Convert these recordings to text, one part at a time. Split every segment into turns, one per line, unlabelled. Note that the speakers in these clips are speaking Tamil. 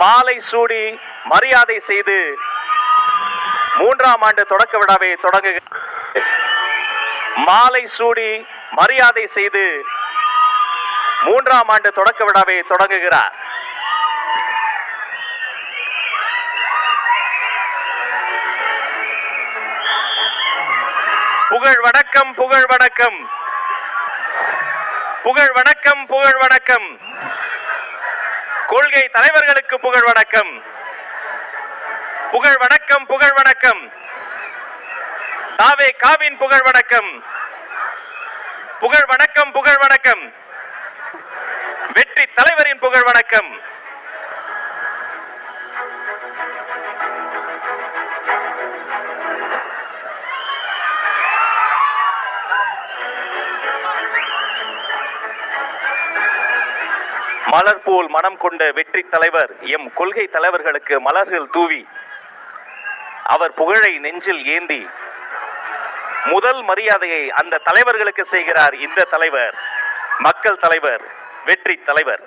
மாலை சூடி மரியாதை செய்து மூன்றாம் ஆண்டு தொடக்க விழாவை தொடங்கு மாலை சூடி மரியாதை செய்து மூன்றாம் ஆண்டு தொடக்க விழாவை தொடங்குகிறார். புகழ் வணக்கம் புகழ் வணக்கம். புகழ் வணக்கம் புகழ் வணக்கம். கொள்கை தலைவர்களுக்கு புகழ் வணக்கம். புகழ் வணக்கம் புகழ் வணக்கம். தாவே காவின் புகழ் வணக்கம். புகழ் வணக்கம் புகழ் வணக்கம். வெற்றி தலைவரின் புகழ் வணக்கம். மலர் போல் மனம் கொண்ட வெற்றி தலைவர் எம் கொள்கை தலைவர்களுக்கு மலர்கள் தூவி அவர் புகழை நெஞ்சில் ஏந்தி முதல் மரியாதையை அந்த தலைவர்களுக்கு செய்கிறார் இந்த தலைவர் மக்கள் தலைவர் வெற்றி தலைவர்.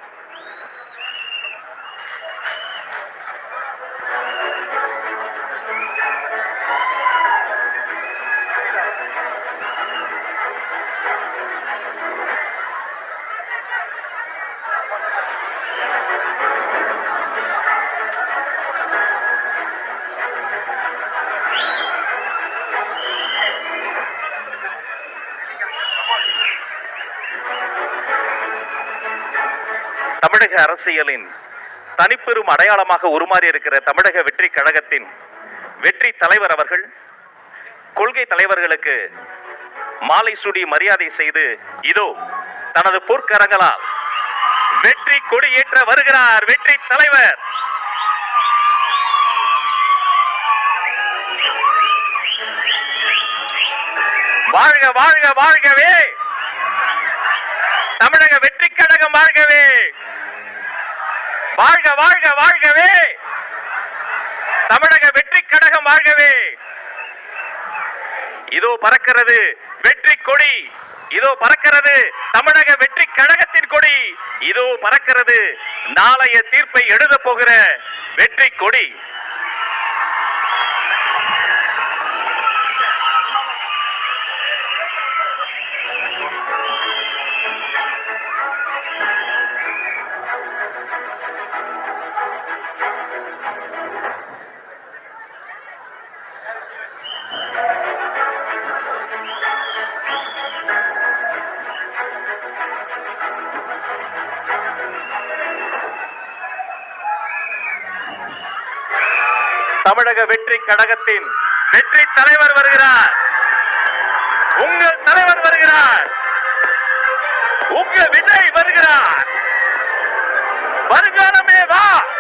தமிழக அரசியலின் தனிப்பெரும் அடையாளமாக உருமாறி இருக்கிற தமிழக வெற்றி கழகத்தின் வெற்றி தலைவர் அவர்கள் கொள்கை தலைவர்களுக்கு மாலை சூடி மரியாதை செய்து இதோ தனது போர்க்கரங்களால் வெற்றி கொடியேற்ற வருகிறார் வெற்றி தலைவர். வாழ்க வாழ்க வாழ்கவே! தமிழக வெற்றி கழகம் வாழ்கவே! வாழ்க வாழ்க வாழ்கவே. தமிழக வெற்றி கழகம் வாழ்கவே. இதோ பறக்கிறது வெற்றி கொடி. இதோ பறக்கிறது தமிழக வெற்றி கழகத்தின் கொடி. இதோ பறக்கிறது நாளைய தீர்ப்பை எழுதப் போகிற வெற்றி கொடி. தமிழக வெற்றி கழகத்தின் வெற்றி தலைவர் வருகிறார். உங்கள் தலைவர் வருகிறார். உங்க விஜய் வருகிறார். வருங்காலமே வா.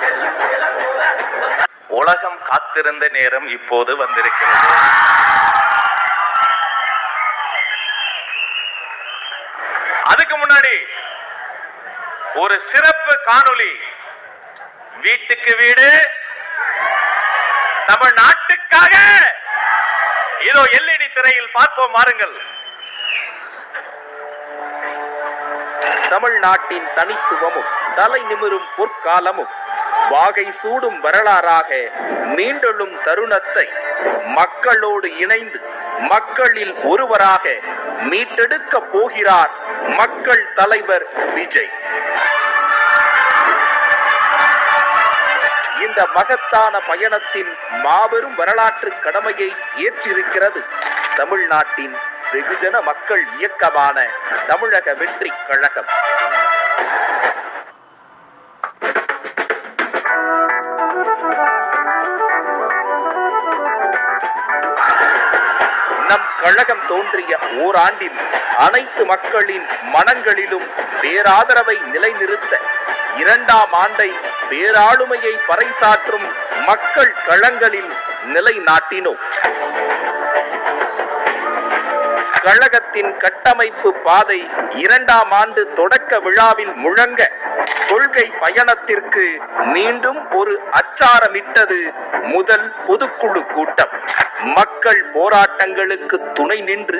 வெல்லும் சில போல.
உலகம் காத்திருந்த நேரம் இப்போது வந்திருக்கிறது அதுக்கு முன்னாடி ஒரு சிறப்பு காணொளி. வீட்டுக்கு வீடு. தமிழ்நாட்டுக்காக. இதோ எல்இடி திரையில் பார்ப்போம் வாருங்கள்.
தமிழ்நாட்டின் தனித்துவமும் தலை நிமிரும் பொற்காலமும் வாகை சூடும் வரலாறாக மீண்டெழும் தருணத்தை மக்களோடு இணைந்து மக்களில் ஒருவராக மீட்டெடுக்க போகிறார் மக்கள் தலைவர் விஜய். இந்த மகத்தான பயணத்தின் மாபெரும் வரலாற்று கடமையை ஏற்றிருக்கிறது தமிழ்நாட்டின் வெகுஜன மக்கள் இயக்கமான தமிழக வெற்றி கழகம். கழகம் தோன்றிய ஓராண்டில் அனைத்து மக்களின் மனங்களிலும் பேராதரவை நிலைநிறுத்த இரண்டாம் ஆண்டை பேராளுமையை பறைசாற்றும் மக்கள் களங்களில் நிலைநாட்டினோம். கழகத்தின் கட்டமைப்பு பாதை இரண்டாம் ஆண்டு தொடக்க விழாவில் முழங்க கொள்கை பயணத்திற்கு மீண்டும் ஒரு அச்சாரமிட்டது முதல் பொதுக்குழு கூட்டம். மக்கள் போராட்டங்களுக்கு துணை நின்று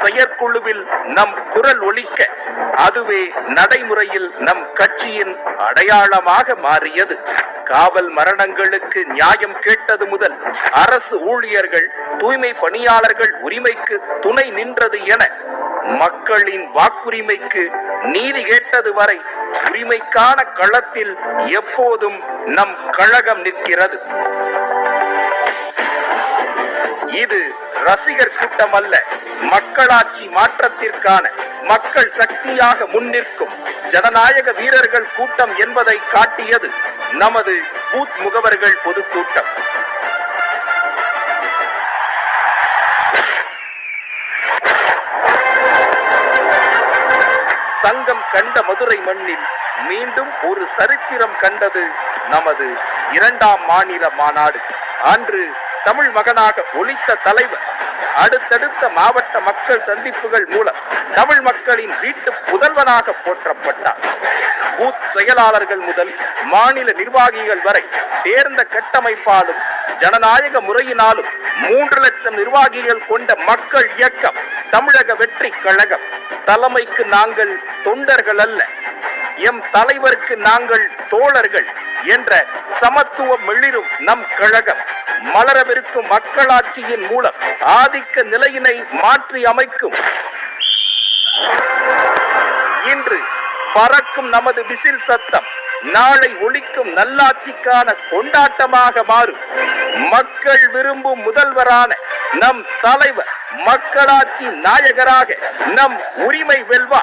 செயற்குழுவில் நம் குரல் ஒலிக்க அதுவே நடைமுறையில் நம் கட்சியின் அடையாளமாக மாறியது. காவல் மரணங்களுக்கு நியாயம் கேட்டது முதல் அரசு ஊழியர்கள் தூய்மை பணியாளர்கள் உரிமைக்கு துணை நின்றது என மக்களின் வாக்குரிமைக்கு நீதி கேட்டது வரை உரிமைக்கான களத்தில் எப்போதும் நம் கழகம் நிற்கிறது. இது ரசிகர் கூட்டம் அல்ல மக்களாட்சி மாற்றத்திற்கான மக்கள் சக்தியாக முன்னிற்கும் ஜனநாயக வீரர்கள் கூட்டம் என்பதை காட்டியது நமது பூத் முகவர்கள் பொதுக்கூட்டம் சங்கம் கண்ட மதுரை மண்ணில் மீண்டும் ஒரு சரித்திரம் கண்டது நமது இரண்டாம் மாநில மாநாடு. அன்று தமிழ் மகனாக ஒலித்த தலைவர் அடுத்தடுத்த மாவட்ட மக்கள் சந்திப்புகள் மூலம் தமிழ் மக்களின் வீட்டு புதல்வனாக போற்றப்பட்டார். பூத் செயலாளர்கள் முதல் மாநில நிர்வாகிகள் வரை தேர்ந்த கட்டமைப்பாலும் ஜனநாயக முறையினாலும் மூன்று லட்சம் நிர்வாகிகள் கொண்ட மக்கள் இயக்கம் தமிழக வெற்றி கழகம். தலைமைக்கு நாங்கள் தொண்டர்கள் அல்ல எம் தலைவருக்கு நாங்கள் தோழர்கள். என்ற சமத்துவம் மெளிரும் நம் கழகம். மலரவிருக்கும் மக்களாட்சியின் மூலம் ஆதிக்க நிலையினை மாற்றி அமைக்கும். இன்று பறக்கும் நமது விசில் சத்தம் நாளை ஒழிக்கும் நல்லாட்சிக்கான கொண்டாட்டமாக மாறும். மக்கள் விரும்பும் முதல்வரான நம் தலைவர் மக்களாட்சி நாயகராக நம் உரிமை வெல்வா.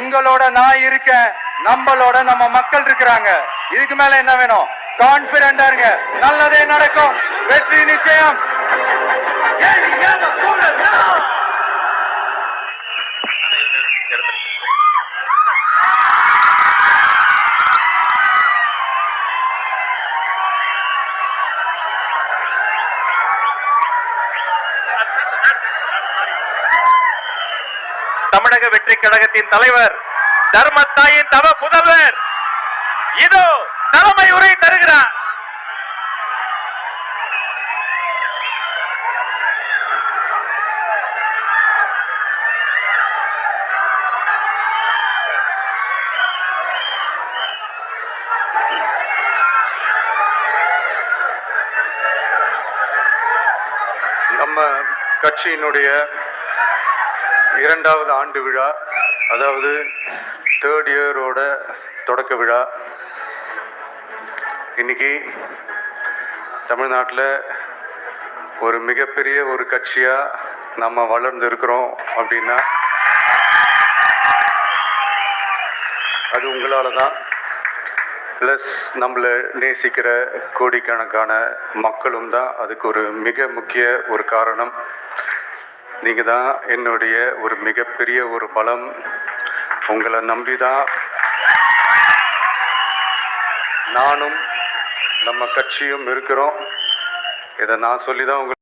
உங்களோட நான் இருக்கேன் நம்மளோட நம்ம மக்கள் இருக்கிறாங்க. இதுக்கு மேல என்ன வேணும்? கான்பிடண்டா இருங்க. நல்லதே நடக்கும். வெற்றி நிச்சயம்.
தமிழக வெற்றி கழகத்தின் தலைவர் தர்மத்தாயின் தவ புதல்வர். இதோ தலைமை உரை தருகிறார்.
நம்ம கட்சியினுடைய இரண்டாவது ஆண்டு விழா அதாவது தேர்ட் இயரோட தொடக்க விழா. இன்னைக்கு தமிழ்நாட்டில் ஒரு மிகப்பெரிய ஒரு கட்சியாக நம்ம வளர்ந்து இருக்கிறோம் அப்படின்னா அது உங்களால் தான் ப்ளஸ் நம்மளை நேசிக்கிற கோடிக்கணக்கான மக்களும் தான் அதுக்கு ஒரு மிக முக்கிய ஒரு காரணம். நீங்கள் தான் என்னுடைய ஒரு மிகப்பெரிய ஒரு பலம் உங்களை நம்பி தான் நானும் நம்ம கட்சியும் இருக்கிறோம். இதை நான் சொல்லி தான் உங்களுக்கு